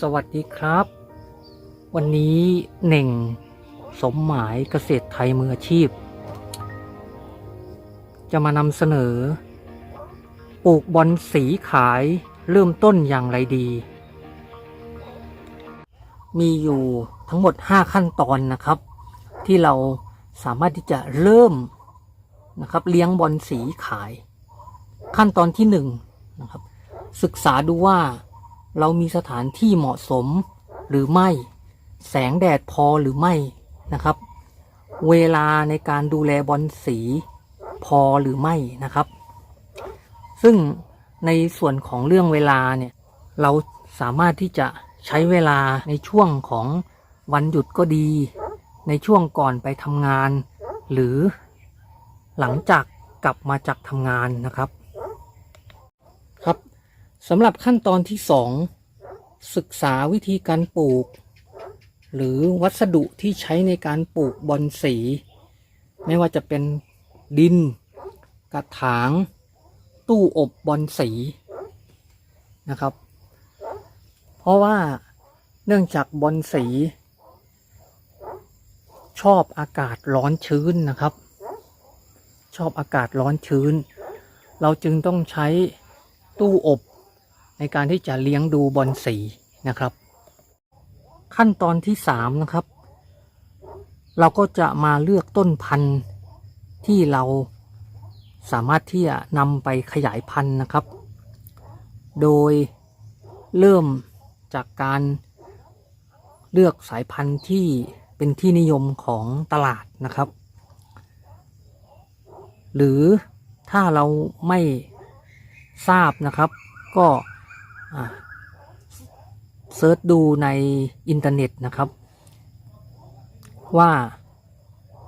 สวัสดีครับ วันนี้เน่งสมหมายเกษตรไทยมืออาชีพ จะมานำเสนอ ปลูกบอลสีขายเริ่มต้นอย่างไรดี มีอยู่ทั้งหมด 5 ขั้นตอนนะครับ ที่เราสามารถที่จะเริ่มนะครับเลี้ยงบอลสีขาย ขั้นตอนที่1นงนะครับศึกษาดูว่า เรามีสถานที่เหมาะสมหรือไม่ แสงแดดพอหรือไม่นะครับ เวลาในการดูแลบอลสีพอหรือไม่นะครับ ซึ่งในส่วนของเรื่องเวลาเนี่ยเราสามารถที่จะใช้เวลาในช่วงของวันหยุดก็ดี ในช่วงก่อนไปทำงาน หรือหลังจากกลับมาจากทำงานนะครับ สำหรับขั้นตอนที่สองศึกษาวิธีการปลูก หรือวัสดุที่ใช้ในการปลูกบอนสี ไม่ว่าจะเป็นดิน กระถาง ตู้อบบอนสีนะครับ เพราะว่าเนื่องจากบอนสี ชอบอากาศร้อนชื้นนะครับ ชอบอากาศร้อนชื้น เราจึงต้องใช้ตู้อบ ในการที่จะเลี้ยงดูบอลสีนะครับ ขั้นตอนที่สามนะครับ เราก็จะมาเลือกต้นพันธุ์ที่เราสามารถที่จะนำไปขยายพันธุ์นะครับ โดยเริ่มจากการเลือกสายพันธุ์ที่เป็นที่นิยมของตลาดนะครับ หรือถ้าเราไม่ทราบนะครับ ก็ เซิร์ชดูในอินเทอร์เน็ตนะครับ ว่า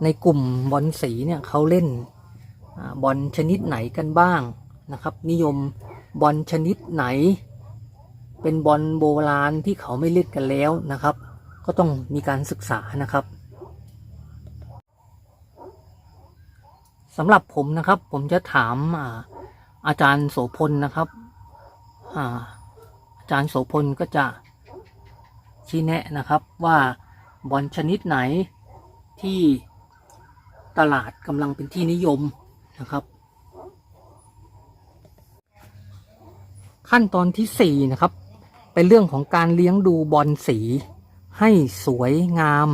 ในกลุ่มบอลสีเนี่ยเขาเล่นอบอลชนิดไหนกันบ้างนะครับ นิยมบอลชนิดไหน เป็นบอลโบราณที่เขาไม่เล่นกันแล้วนะครับ ก็ต้องมีการศึกษานะครับสำหรับผมนะครับผมจะถามอาอาจารย์โสพลนะครับอาอา จารย์โสพลก็จะชี้แนะนะครับว่าบอลชนิดไหนที่ตลาดกำลังเป็นที่นิยมนะครับ ขั้นตอนที่สี่นะครับ เป็นเรื่องของการเลี้ยงดูบอลสีให้สวยงาม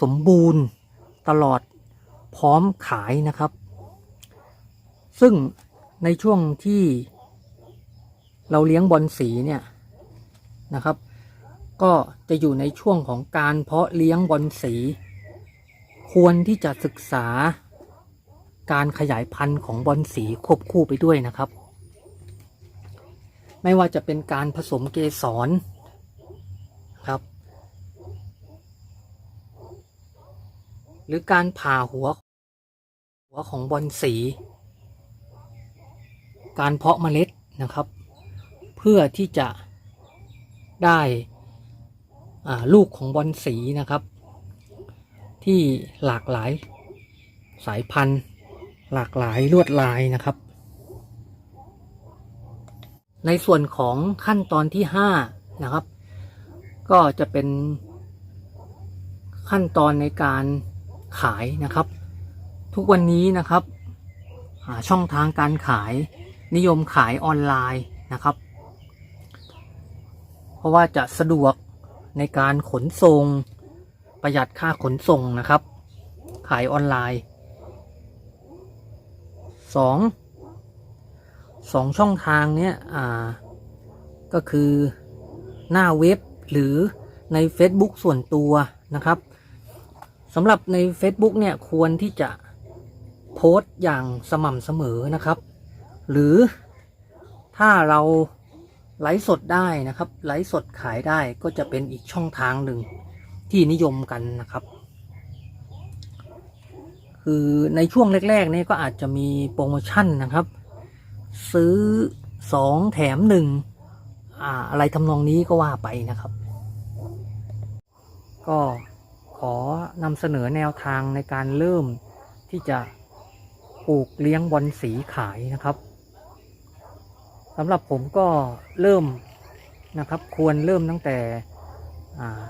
สมบูรณ์ ตลอดพร้อมขายนะครับ ซึ่งในช่วงที่ เราเลี้ยงบอลสีเนี่ยนะครับ ก็จะอยู่ในช่วงของการเพาะเลี้ยงบอลสี ควรที่จะศึกษา การขยายพันธุ์ของบอลสีควบคู่ไปด้วยนะครับ ไม่ว่าจะเป็นการผสมเกสรครับ หรือการผ่าหัว หัวของบอลสี การเพาะเมล็ดนะครับ พื่อที่จะได้ลูกของบอลสีนะครับ ที่หลากหลายสายพันธุ์ หลากหลายลวดลายนะครับ ในส่วนของขั้นตอนที่ห้านะครับ ก็จะเป็นขั้นตอนในการขายนะครับ ทุกวันนี้นะครับช่องทางการขายนิยมขายออนไลน์นะครับ ราะว่าจะสะดวกในการขนส่ง ประหยัดค่าขนส่งนะครับ ขายออนไลน์สองสองช่องทางเนี้ยอ่าก็คือหน้าเว็บหรือใน Facebook ส่วนตัวนะครับสำหรับใน Facebook เนี่ยควรที่จะโพสต์อย่างสม่ำเสมอนะครับ หรือถ้าเรา ไลฟ์สดได้นะครับ ไลฟ์สดขายได้ก็จะเป็นอีกช่องทางหนึ่งที่นิยมกันนะครับ คือในช่วงแรกๆนี่ก็อาจจะมีโปรโมชั่นนะครับ ซื้อสองแถมหนึ่งอ่าอะไรทำนองนี้ก็ว่าไปนะครับ ก็ขอนำเสนอแนวทางในการเริ่มที่จะปลูกเลี้ยงบอลสีขายนะครับ สำหรับผมก็เริ่มนะครับ ควรเริ่มตั้งแต่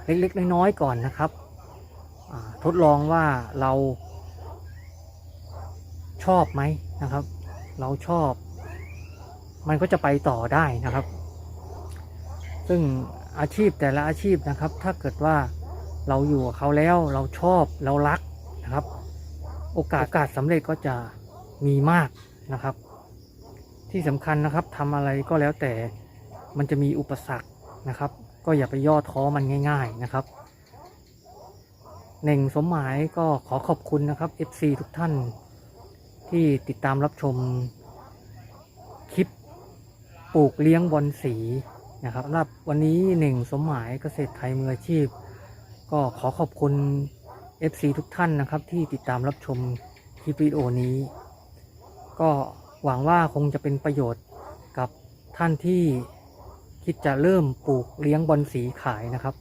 เล็กๆน้อยๆก่อนนะครับทดลองว่าเราชอบไหมนะครับ เราชอบ มันก็จะไปต่อได้นะครับ ซึ่งอาชีพแต่ละอาชีพนะครับ ถ้าเกิดว่าเราอยู่กับเขาแล้วเราชอบเรารักนะครับ โอกาสโอกาสสำเร็จก็จะมีมากนะครับ ที่สำคัญนะครับทำอะไรก็แล้วแต่มันจะมีอุปสรรคนะครับ ก็อย่าไปย่อท้อมันง่าย ๆนะครับเน่งสมหมายก็ขอขอบคุณนะครับ FC ทุกท่านที่ติดตามรับชมคลิปปลูกเลี้ยงบอลสีนะครับสำหรับวันนี้เน่งสมหมายเกษตรไทยมืออาชีพ ก็ขอขอบคุณ FC ทุกท่านนะครับที่ติดตามรับชมคลิปวิดีโอนี้ ก็ หวังว่าคงจะเป็นประโยชน์กับท่านที่คิดจะเริ่มปลูกเลี้ยงบอลสีขายนะครับ